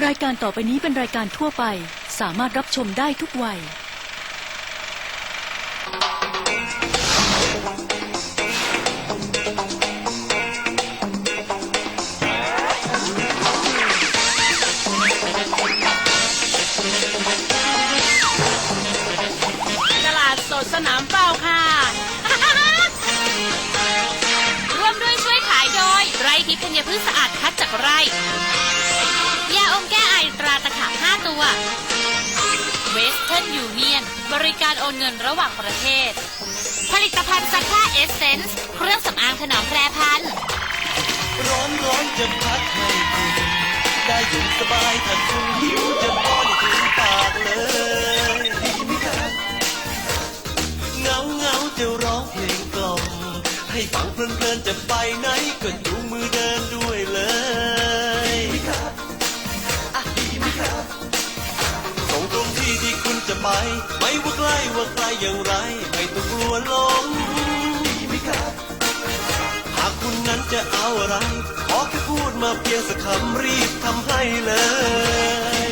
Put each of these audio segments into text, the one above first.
รายการต่อไปนี้เป็นรายการทั่วไป สามารถรับชมได้ทุกวัย ตลาดสดสนามเป้าค่ะ ร่วมด้วยช่วยขายโดย ไร่ทิพย์ธัญพืชสะอาดคัดจากไร่ ยาอมแก้ไอตราตะขาบ5ตัวเวสเทิร์นยูเนียนบริการโอนเงินระหว่างประเทศ ผลิตภัณฑ์ซักผ้าเอสเซนส์เครื่องสำอางถนอมแปรพันร้อนร้อนจะพัดมา กลัวหลงดีไหมครับ หากคุณนั้นจะเอาอะไร ขอแค่พูดมาเพียงสักคำรีบทำให้เลย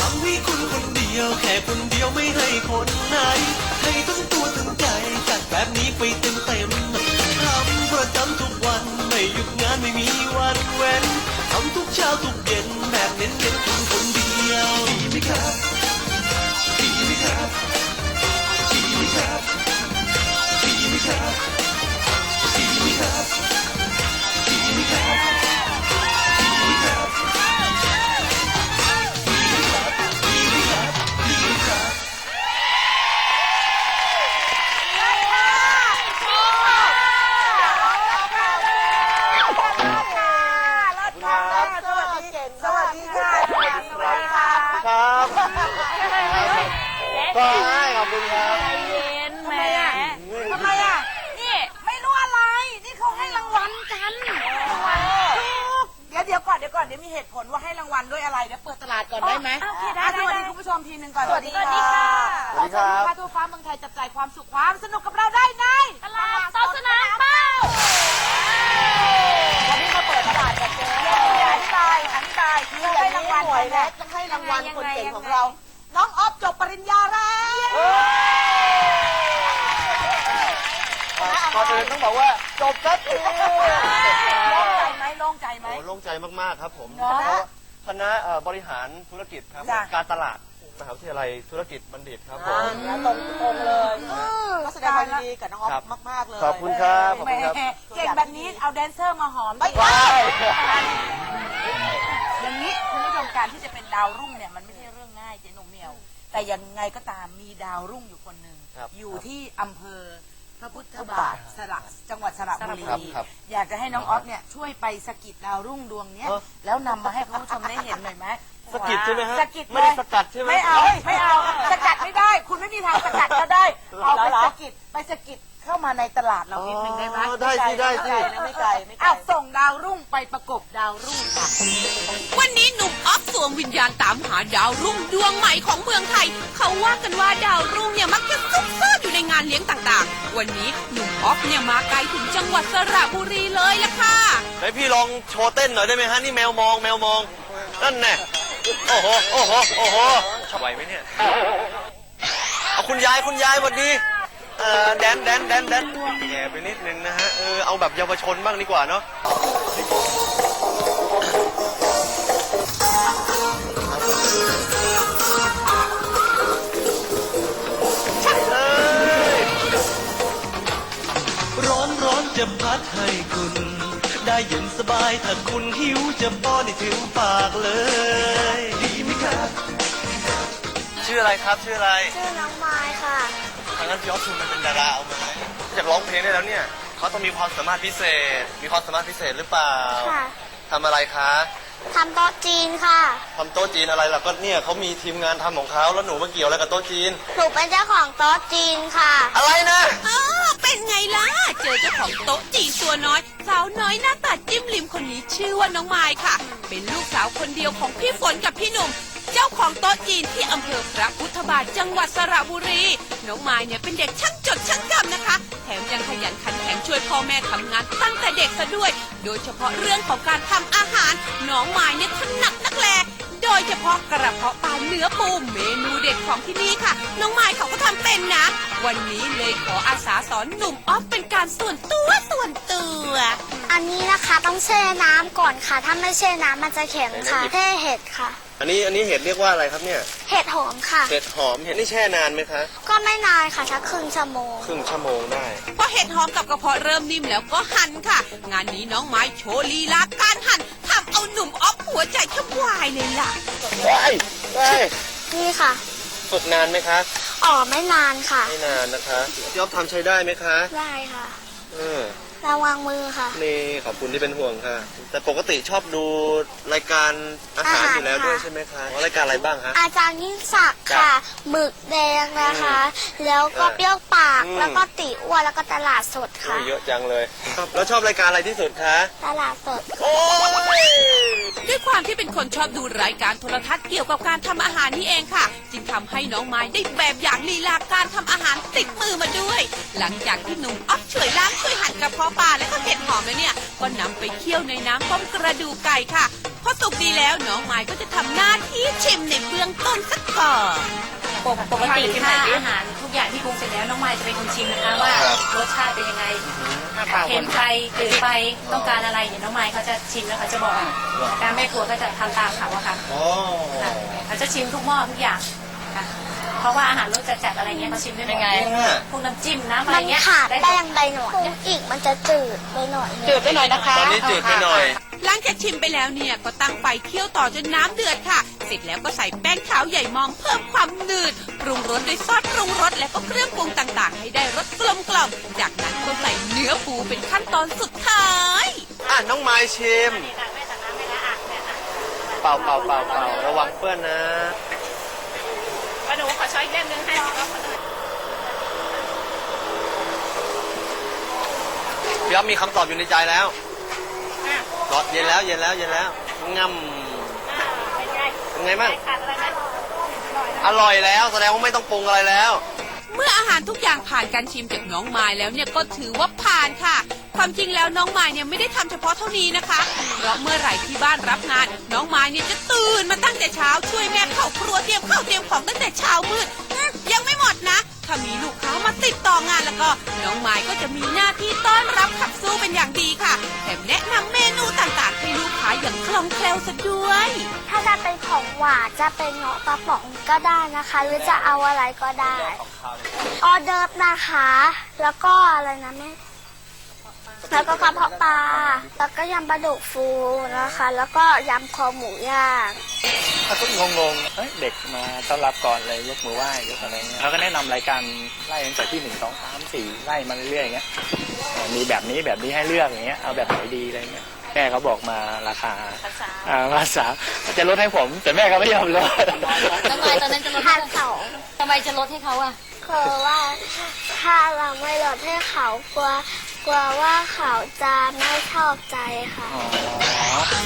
ทำให้คุณคนเดียว แค่คนเดียวไม่ให้คนไหน ให้ทั้งตัวทั้งใจจัดแบบนี้ไปเต็มเต็มทำประจำทุกวัน ไม่หยุดงานไม่มีวันเว้นทำทุกเช้าทุกเย็น ก่อนเดี๋ยวก่อนเดี๋ยวมีเหตุผลว่าให้รางวัลด้วยอะไรเดี๋ยวเปิดตลาดก่อนได้ไหมโอเคได้อะได้สวัสดีได้คุณผู้ชมทีหนึ่งก่อนสวัสดีค่ะสวัสดีครับขอเชิญลูกค้าทั่วฟ้าเมืองไทยจับจ่ายความสุขความสนุกกับเราได้ในตลาดสดสนามเป้าวันนี้มาเปิดตลาดกับเจ๊อธิบายอธิบายคือให้รางวัลหน่อยนะต้องให้รางวัลคนเก่งของเรา น้องออฟจบปริญญาแล้วก่อนอื่นต้องบอกว่าจบสักที โล่งใจไหมโล่งใจไหมโอ้โล่งใจมากๆครับ ผมเนอะเพราะว่าคณะเอ่อบริหารธุรกิจครับจ้ะ การตลาดมหาวิทยาลัยธุรกิจบัณฑิตครับผมตรงตรงเลยก็แสดงความยินดีกับน้องออครัฟบมาก ๆ เลยขอบคุณครับ ขอบแหมคุณครับ เก่งแบบนี้เอาแดนเซอร์มาหอมไม่ว้ายอย่างนี้คุณผู้ชมการที่จะเป็นดาวรุ่งเนี่ยมันไม่ใช่เรื่องง่ายเจ๊หนุ่มเหมียว แต่ยังไงก็ตามมีดาวรุ่งอยู่คนหนึ่งครับอยู่ที่อำเภอ พระพุทธบาทสระจังหวัดสระบุรีครับครับอยากจะให้น้องออฟเนี่ยช่วยไปสะกิดดาวรุ่งดวงเนี้ยเออ แล้วนำมาให้คุณผู้ชมได้เห็นหน่อยไหมสะกิดใช่ไหมฮะสะกิดไม่ได้เลยสกัดใช่ไหม ไม่เอาไม่เอาสกัดไม่ได้ คุณไม่มีทางสกัดก็ได้เอาไปสะกิดไปสะกิดเข้า มาในตลาดเรานิดนึงได้ไหมอ๋อได้สิได้สิ ไม่ไกลไม่ไกลอ้าวส่งดาวรุ่งไปประกบดาวรุ่งค่ะ วันนี้หนุ่มออฟสวมวิญญาณตามหาดาวรุ่งดวงใหม่ของเมืองไทย เขาว่ากันว่าดาวรุ่งเนี่ยมักจะซุกซ่อนอยู่ในงานเลี้ยงต่างๆ วันนี้หนุ่มออฟเนี่ยมาไกลถึงจังหวัดสระบุรีเลยละค่ะ ไหนพี่ลองโชว์เต้นหน่อยได้ไหมฮะนี่แมวมองแมวมองนั่นแน่โอ้โหโอ้โหโอ้โหไหวไหมเนี่ยเอาคุณยายคุณยายสวัสดี เอ่อแดนแดนแดนแดนแย่ไปนิดนึงนะฮะ เออ เอาแบบเยาวชนบ้างดีกว่าเนาะเอ้ยร้อนร้อนจะพัดให้คุณ ได้เย็นสบายถ้าคุณหิวจะป้อนให้ถึงปากเลย ดีไหมครับ ชื่ออะไรครับ ชื่ออะไร ชื่อน้องไม้ค่ะ ทางนั้นพี่ออฟชวนมันเป็นดาราเอาไหมอยากร้องเพลงได้แล้วเนี่ยเขาต้องมีความสามารถพิเศษ มีความสามารถพิเศษหรือเปล่าค่ะทำอะไรคะทำโต๊ะจีนค่ะ ทำโต๊ะจีนอะไรล่ะก็เนี่ยเขามีทีมงานทำของเขาแล้วหนูมาเกี่ยวอะไรกับโต๊ะจีน หนูเป็นเจ้าของโต๊ะจีนค่ะ อะไรนะอ้าวเป็นไงล่ะ เจอเจ้าของโต๊ะจีนตัวน้อย สาวน้อยหน้าตาจิ้มลิมคนนี้ชื่อว่าน้องไม้ค่ะ เป็นลูกสาวคนเดียวของพี่ฝนกับพี่หนุ่มเจ้าของโต๊ะจีนที่อำเภอพระพุทธบาทจังหวัดสระบุรี น้องไม้เนี่ยเป็นเด็กช่างจดช่างจำนะคะ แถมยังขยันขันแข็งช่วยพ่อแม่ทำงานตั้งแต่เด็กซะด้วย โดยเฉพาะเรื่องของการทำอาหาร น้องไม้เนี่ยถนัดนักแลโดยเฉพาะกระเพาะปลาเนื้อปูเมนูเด็ดของที่นี่ค่ะ น้องไม้เขาก็ทำเป็นนะ วันนี้เลยขออาสาสอนหนุ่มออฟเป็นการส่วนตัวส่วนตัว อันนี้นะคะต้องแช่น้ำก่อนค่ะ ถ้าไม่แช่น้ำมันจะแข็งค่ะแช่เห็ดค่ะ อันนี้อันนี้เห็ดเรียกว่าอะไรครับเนี่ย เห็ดหอมค่ะ เห็ดหอม เห็ดนี่แช่นานไหมคะ ก็ไม่นานค่ะสักครึ่งชั่วโมง ครึ่งชั่วโมงได้ พอเห็ดหอมกับกระเพาะเริ่มนิ่มแล้วก็หั่นค่ะ งานนี้น้องไม้โชว์ลีลาการหั่นทำเอาหนุ่มออฟหัวใจแทบวายเลยล่ะ ว้ายว้ายนี่ค่ะ ฝึกนานไหมคะ อ๋อไม่นานค่ะ ไม่นานนะคะพี่อ๊อฟทำใช้ได้ไหมคะ ได้ค่ะ เออ ระวังมือค่ะ นี่ขอบคุณที่เป็นห่วงค่ะ แต่ปกติชอบดูรายการอาหารอาหารอยู่แล้วค่ะด้วยใช่ไหมคะอ๋อรายการอะไรบ้างคะ อาจารย์ยิ่งศักดิ์ค่ะหมึกแดงนะคะ แล้วก็อ่าเปรี้ยวปากอืมแล้วก็ติอ้วนแล้วก็ตลาดสดค่ะโอ้ยเยอะจังเลย แล้วชอบรายการอะไรที่สุดคะตลาดสดโอ้ยด้วยความที่เป็นคนชอบดูรายการโทรทัศน์เกี่ยวกับการทำอาหารนี่เองค่ะจึงทำให้น้องไม้ได้แบบอย่างลีลาการทำอาหารติดมือมาด้วย หลังจากที่หนุ่มอ๊อฟช่วยล้างช่วยหั่นกระเพาะปลาและก็เห็ดหอมแล้วเนี่ย ก็นำไปเคี่ยวในน้ำต้มกระดูกไก่ค่ะพอสุกดีแล้วน้องไม้ก็จะทำหน้าที่ชิมในเบื้องต้นสักก่อนปกติถ้าอาหารทุกอย่างที่ปรุงเสร็จแล้วน้องไมายจะเป็นคนชิมนะคะว่ารสชาติเป็นยังไง เค็มไปจืดไปต้องการอะไรเดี๋ยวน้องไมายเขาจะชิมแล้วเขาจะบอกการแม่ครัวก็จะทำตามเขาอะค่ะอ๋อค่ะเขาจะชิมทุกหม้อทุกอย่างค่ะเพราะว่าอาหารรสจัดๆอะไรเงี้ยเขาชิมได้หมดพวกน้ำจิ้มน้ำอะไรมันเงี้ยขาดได้หมแป้ดงไปหน่อยปรุงอีกมันจะจืดไปหน่อยนึงจืดไปหน่อยนะคะตอนนี้จืดไปหน่อย หลังจากชิมไปแล้วเนี่ยก็ตั้งไฟเคี่ยวต่อจนน้ำเดือดค่ะ เสร็จแล้วก็ใส่แป้งขาวใหญ่มองเพิ่มความหนืด ปรุงรสด้วยซอสปรุงรสและก็เครื่องปรุงต่างๆ ให้ได้รสกลมกล่อมจากนั้นก็ใส่เนื้อปูเป็นขั้นตอนสุดท้าย อะน้องไม้ชิม เปล่าเปล่าเปล่าเปล่าระวังเปื้อนนะ ป้าหนูขอช้อยเล่มนึงให้พี่อ๊อฟพี่อ๊อฟมีคำตอบอยู่ในใจแล้ว อดเย็นแล้วเย็นแล้วเย็นแล้วง่ำเป็นไงบ้างอร่อยแล้วแสดงว่าไม่ต้องปรุงอะไรแล้ว เมื่ออาหารทุกอย่างผ่านการชิมจากน้องไม้แล้วเนี่ยก็ถือว่าผ่านค่ะ ความจริงแล้วน้องไม้เนี่ยไม่ได้ทำเฉพาะเท่านี้นะคะเพราะเมื่อไหร่ที่บ้านรับงาน น้องไม้เนี่ยจะตื่นมาตั้งแต่เช้าช่วยแม่เข้าครัวเตรียมข้าวเตรียมของตั้งแต่เช้ามืดอืมยังไม่หมดนะถ้ามีลูกค้ามา ติดต่องานแล้วก็น้องไม้ก็จะมีหน้าที่ต้อนรับขับสู้เป็นอย่างดีค่ะแถมแนะนำเมนูต่างๆให้ลูกค้าอย่างคล่องแคล่วซะด้วย ถ้าจะเป็นของหวานจะเป็นเงาะปลาป๋องก็ได้นะคะ หรือจะเอาอะไรก็ได้ ออเดิร์ฟนะคะ แล้วก็อะไรนะแม่ แล้วก็กระเพาะปลา แล้วก็ยำปลาดุกฟูนะคะ แล้วก็ยำคอหมูย่างเขาก็งงๆเอ้ยเด็กมาต้อนรับก่อนเลยยกมือไหว้ยกอะไรเงี้ยเขาก็แนะนำรายการไล่ตั้งแต่ที่หนึ่งสองสามสี่ไล่มาเรื่อยๆอย่างเงี้ยเอ่อมีแบบนี้แบบนี้ให้เลือกอย่างเงี้ยเอาแบบไหนดีอะไรเงี้ยแม่เขาบอกมาราคาอ่าภาษาจะลดให้ผม แต่แม่เขาไม่ยอมลด ทำไมตอนนั้นจะลดพัให้นสองทำไมจะลดให้เขาอะคือว่าถ้าเราไม่ลดให้เขากลัว กลัวว่าเขาจะไม่ชอบใจค่ะ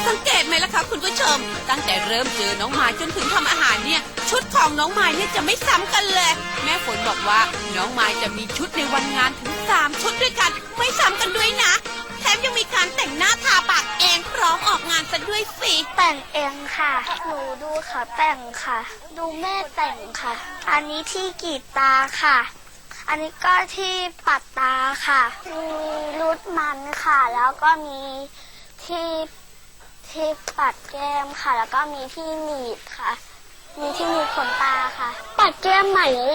สังเกตไหมล่ะคะคุณผู้ชม ตั้งแต่เริ่มเจอน้องไม้จนถึงทำอาหารเนี่ย ชุดของน้องไม้เนี่ยจะไม่ซ้ำกันเลย แม่ฝนบอกว่าน้องไม้จะมีชุดในวันงานถึง 3 ชุดด้วยกัน ไม่ซ้ำกันด้วยนะ แถมยังมีการแต่งหน้าทาปากเองพร้อมออกงานซะด้วยสิ แต่งเองค่ะ หนูดูเขาแต่งค่ะ ดูแม่แต่งค่ะ อันนี้ที่กรีดตาค่ะ อันนี้ก็ที่ปัดตาค่ะ มีรูดมันค่ะ แล้วก็มีที่ที่ปัดแก้มค่ะ แล้วก็มีที่หนีบค่ะ มีที่หนีบขนตาค่ะ ปัดแก้มใหม่เลย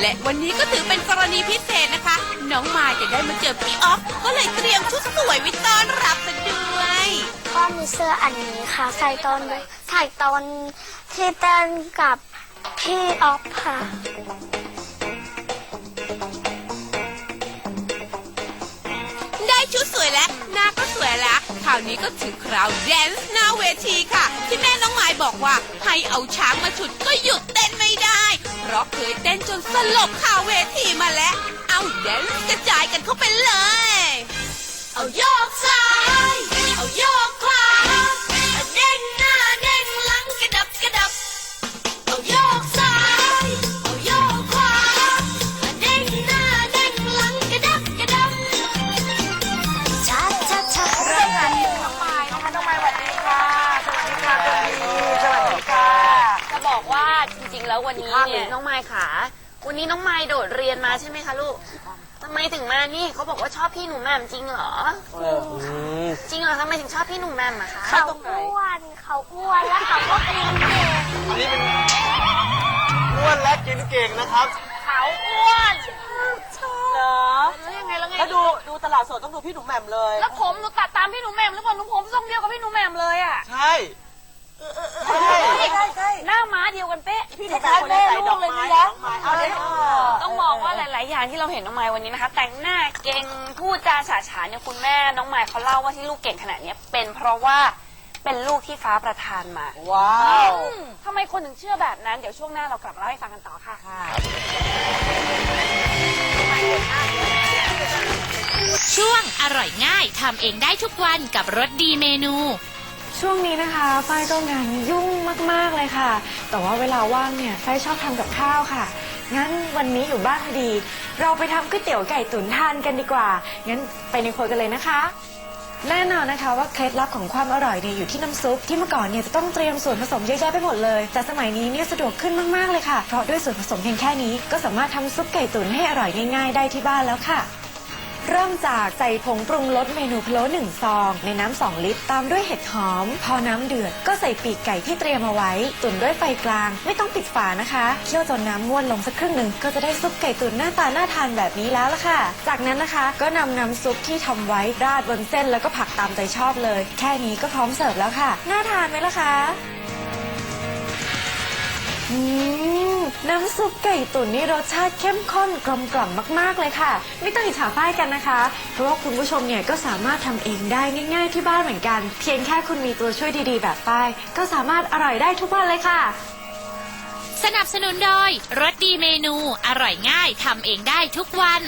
และวันนี้ก็ถือเป็นกรณีพิเศษนะคะ น้องไม้จะได้มาเจอพี่ออฟก็เลยเตรียมชุดสวยไว้ต้อนรับซะด้วย ก็มีเสื้ออันนี้ค่ะ ใส่ตอนใส่ตอนที่เต้นกับพี่ออฟค่ะ วยแล้วหน้าก็สวยแล้วคราวนี้ก็ถึงคราวแดนซ์หน้าเวทีค่ะ ที่แม่น้องไม้บอกว่าให้เอาช้างมาฉุดก็หยุดเต้นไม่ได้ เพราะเคยเต้นจนสลบคาเวทีมาแล้ว เอาแดนซ์กระจายกันเข้าไปเลย เอาโยกซ้าย เอาโยก แล้ววันนี้เนี่ยน้องไม้ขา วันนี้น้องไม้โดดเรียนมาใช่ไหมคะลูกทำไมถึงมานี่เขาบอกว่าชอบพี่หนูแหม่มจริงเหรอ จริงเหรอทำไมถึงชอบพี่หนูแหม่มอะคะเขาอ้วนเขาอ้วนแล้วเขาก็กินเก่งอันนี้เป็นอ้วนและกินเก่งนะครับเขาอ้วนเหรอแล้วยังไงแล้วไงแล้วดูดูตลาดสดต้องดูพี่หนุ่มแหม่มเลย แล้วผมหนูตัดตามพี่หนูแหม่มหรือเปล่าหนูผมทรงเดียวกับพี่หนูแหม่มเลยอะใช่ใช่ใช่ใช่ หน้าม้าเดียวกันเป๊ะ พี่หนุ่มแหม่มคนนี้ใส่ดอกไม้ดอกไม้เอาเลยต้องมองว่าหลาย ๆ อย่างที่เราเห็นน้องไม้วันนี้นะคะ แต่งหน้าเก่งพูดจาฉาฉานเนี่ยคุณแม่น้องไม้เขาเล่าว่าที่ลูกเก่งขนาดเนี้ยเป็นเพราะว่าเป็นลูกที่ฟ้าประทานมา ว้าวอืมทำไมคนถึงเชื่อแบบนั้น เดี๋ยวช่วงหน้าเรากลับมาเล่าให้ฟังกันต่อค่ะช่วงอร่อยง่ายทำเองได้ทุกวันกับรสดีเมนู ช่วงนี้นะคะฝ้ายก็งานยุ่งมาก ๆ เลยค่ะ แต่ว่าเวลาว่างเนี่ยฝ้ายชอบทำกับข้าวค่ะ งั้นวันนี้อยู่บ้านพอดี เราไปทำก๋วยเตี๋ยวไก่ตุ๋นทานกันดีกว่า งั้นไปในครัวกันเลยนะคะ แน่นอนนะคะว่าเคล็ดลับของความอร่อยเนี่ยอยู่ที่น้ำซุปที่เมื่อก่อนเนี่ยจะต้องเตรียมส่วนผสมเยอะแยะไปหมดเลย แต่สมัยนี้เนี่ยสะดวกขึ้นมากๆเลยค่ะ เพราะด้วยส่วนผสมเพียงแค่นี้ ก็สามารถทำซุปไก่ตุ๋นให้อร่อยง่ายๆได้ที่บ้านแล้วค่ะ เริ่มจากใส่ผงปรุงรสเมนูพะโล้หนึ่งซอง ในน้ำสองลิตร ตามด้วยเห็ดหอม พอน้ำเดือดก็ใส่ปีกไก่ที่เตรียมเอาไว้ ตุ๋นด้วยไฟกลาง ไม่ต้องปิดฝานะคะเคี่ยวจนน้ำม้วนลงสักครึ่งหนึ่งก็จะได้ซุปไก่ตุ๋นหน้าตาน่าทานแบบนี้แล้วล่ะค่ะ จากนั้นนะคะก็นำน้ำซุปที่ทำไว้ราดบนเส้นแล้วก็ผักตามใจชอบเลย แค่นี้ก็พร้อมเสิร์ฟแล้วค่ะ น่าทานไหมล่ะคะ อืม น้ำซุปไก่ตุ๋นนี่รสชาติเข้มข้นกลมกล่อมมาก ๆ เลยค่ะ ไม่ต้องอิจฉาป้ายกันนะคะ เพราะว่าคุณผู้ชมเนี่ยก็สามารถทำเองได้ง่าย ๆ ที่บ้านเหมือนกัน เพียงแค่คุณมีตัวช่วยดีๆ แบบป้าย ก็สามารถอร่อยได้ทุกวันเลยค่ะ สนับสนุนโดยรสดีเมนู อร่อยง่ายทำเองได้ทุกวัน